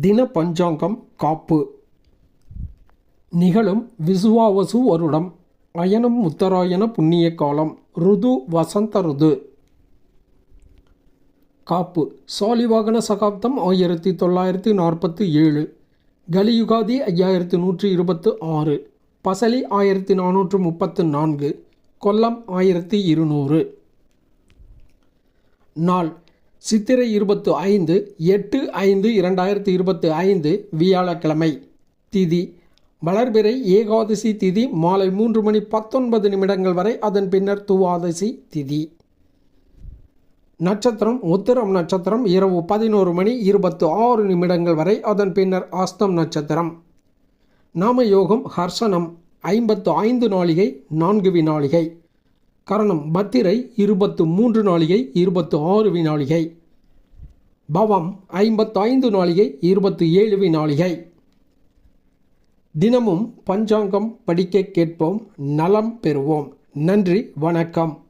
தின பஞ்சாங்கம் காப்பு. நிகழும் விசுவாவசு வருடம் அயனம் உத்தராயண புண்ணிய காலம் ருது வசந்த ருது. காப்பு. சாலிவாகன சகாப்தம் ஆயிரத்தி தொள்ளாயிரத்தி நாற்பத்தி ஏழு. கலியுகாதி ஐயாயிரத்தி நூற்றி இருபத்து ஆறு. பசலி ஆயிரத்தி நானூற்று முப்பத்து நான்கு. கொல்லம் ஆயிரத்தி இருநூறு. நாள். சித்திரை இருபத்து ஐந்து எட்டு ஐந்து இரண்டாயிரத்தி இருபத்து ஐந்து வியாழக்கிழமை. திதி. வளர்பிறை ஏகாதசி திதி மாலை மூன்று மணி பத்தொன்பது நிமிடங்கள் வரை அதன் பின்னர் துவாதசி திதி. நட்சத்திரம் உத்திரம் நட்சத்திரம் இரவு பதினோரு மணி இருபத்து ஆறு நிமிடங்கள் வரை அதன் பின்னர் அஸ்தம் நட்சத்திரம். நாமயோகம் ஹர்ஷனம் ஐம்பத்து ஐந்து நாளிகை நான்கு வினாளிகை கரணம் பத்திரை இருபத்து மூன்று நாளிகை இருபத்து ஆறு வினாளிகை பவம் ஐம்பத்தைந்து நாளிகை இருபத்து ஏழு வினாளிகை தினமும் பஞ்சாங்கம் படிக்க கேட்போம் நலம் பெறுவோம். நன்றி வணக்கம்.